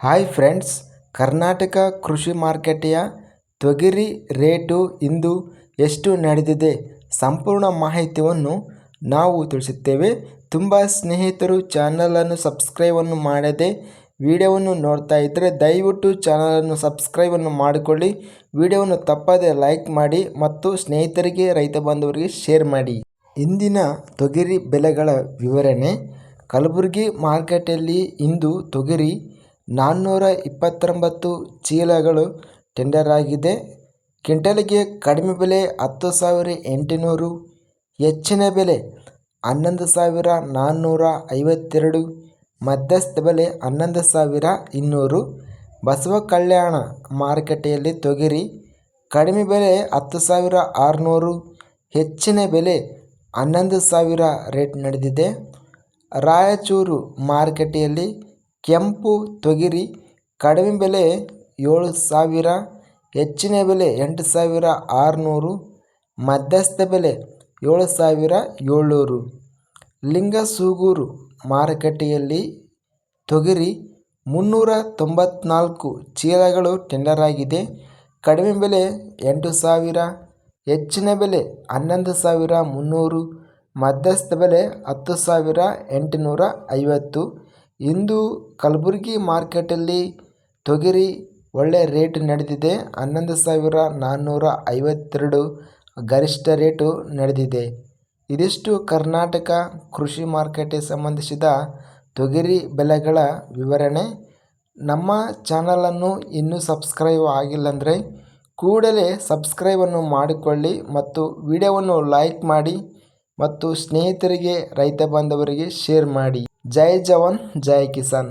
Hi friends, Karnataka ಕೃಷಿ ಮಾರುಕಟ್ಟೆಯ ತೊಗರಿ ರೇಟು ಇಂದು ಎಷ್ಟು ನಡೆದಿದೆ ಸಂಪೂರ್ಣ ಮಾಹಿತಿಯನ್ನು ನಾವು ತಿಳಿಸುತ್ತೇವೆ. ತುಂಬ ಸ್ನೇಹಿತರು ಚಾನಲನ್ನು ಸಬ್ಸ್ಕ್ರೈಬನ್ನು ಮಾಡದೆ ವಿಡಿಯೋವನ್ನು ನೋಡ್ತಾ ಇದ್ದರೆ ದಯವಿಟ್ಟು ಚಾನಲನ್ನು ಸಬ್ಸ್ಕ್ರೈಬನ್ನು ಮಾಡಿಕೊಳ್ಳಿ. ವಿಡಿಯೋವನ್ನು ತಪ್ಪದೆ ಲೈಕ್ ಮಾಡಿ ಮತ್ತು ಸ್ನೇಹಿತರಿಗೆ, ರೈತ ಬಾಂಧವರಿಗೆ ಶೇರ್ ಮಾಡಿ. ಇಂದಿನ ತೊಗರಿ ಬೆಲೆಗಳ ವಿವರಣೆ. ಕಲಬುರಗಿ ಮಾರ್ಕೆಟಲ್ಲಿ ಇಂದು ತೊಗರಿ ನಾನ್ನೂರ ಇಪ್ಪತ್ತೊಂಬತ್ತು ಚೀಲಗಳು ಟೆಂಡರ್ ಆಗಿದೆ ಕ್ವಿಂಟಲ್ಗೆ ಕಡಿಮೆ ಬೆಲೆ ಹತ್ತು ಸಾವಿರ ಎಂಟುನೂರು, ಹೆಚ್ಚಿನ ಬೆಲೆ ಹನ್ನೊಂದು ಸಾವಿರ ನಾನ್ನೂರ ಐವತ್ತೆರಡು ಮಧ್ಯಸ್ಥ ಬೆಲೆ ಹನ್ನೊಂದು ಸಾವಿರ ಇನ್ನೂರು. ಬಸವ ಕಲ್ಯಾಣ ಮಾರುಕಟ್ಟೆಯಲ್ಲಿ ತೊಗರಿ ಕಡಿಮೆ ಬೆಲೆ ಹತ್ತು ಸಾವಿರ ಆರುನೂರು, ಹೆಚ್ಚಿನ ಬೆಲೆ ಹನ್ನೊಂದು ಸಾವಿರ ರೇಟ್ ನಡೆದಿದೆ. ರಾಯಚೂರು ಮಾರುಕಟ್ಟೆಯಲ್ಲಿ ಕೆಂಪು ತೊಗರಿ, ಕಡಿಮೆ ಬೆಲೆ ಏಳು ಸಾವಿರ, ಹೆಚ್ಚಿನ ಬೆಲೆ ಎಂಟು ಸಾವಿರ ಆರುನೂರು, ಮಧ್ಯಸ್ಥ ಬೆಲೆ ಏಳು ಸಾವಿರ ಏಳ್ನೂರು. ಲಿಂಗಸೂಗೂರು ಮಾರುಕಟ್ಟೆಯಲ್ಲಿ ತೊಗರಿ ಮುನ್ನೂರ ತೊಂಬತ್ನಾಲ್ಕು ಚೀಲಗಳು ಟೆಂಡರ್ ಆಗಿದೆ. ಕಡಿಮೆ ಬೆಲೆ ಎಂಟು ಸಾವಿರ, ಹೆಚ್ಚಿನ ಬೆಲೆ ಹನ್ನೊಂದು ಸಾವಿರ ಮುನ್ನೂರು, ಮಧ್ಯಸ್ಥ ಬೆಲೆ ಹತ್ತು ಸಾವಿರ ಎಂಟುನೂರ ಐವತ್ತು. ಇಂದು ಕಲಬುರಗಿ ಮಾರ್ಕೆಟಲ್ಲಿ ತೊಗರಿ ಒಳ್ಳೆ ರೇಟ್ ನಡೆದಿದೆ. ಹನ್ನೊಂದು ಸಾವಿರ ನಾನ್ನೂರ ಐವತ್ತೆರಡು ಗರಿಷ್ಠ ರೇಟು ನಡೆದಿದೆ. ಇದಿಷ್ಟು ಕರ್ನಾಟಕ ಕೃಷಿ ಮಾರ್ಕೆಟಿಗೆ ಸಂಬಂಧಿಸಿದ ತೊಗರಿ ಬೆಲೆಗಳ ವಿವರಣೆ. ನಮ್ಮ ಚಾನಲನ್ನು ಇನ್ನೂ ಸಬ್ಸ್ಕ್ರೈಬ್ ಆಗಿಲ್ಲಂದರೆ ಕೂಡಲೇ ಸಬ್ಸ್ಕ್ರೈಬನ್ನು ಮಾಡಿಕೊಳ್ಳಿ ಮತ್ತು ವಿಡಿಯೋವನ್ನು ಲೈಕ್ ಮಾಡಿ ಮತ್ತು ಸ್ನೇಹಿತರಿಗೆ, ರೈತ ಬಾಂಧವರಿಗೆ ಶೇರ್ ಮಾಡಿ. জয় জওয়ান জয় কিষান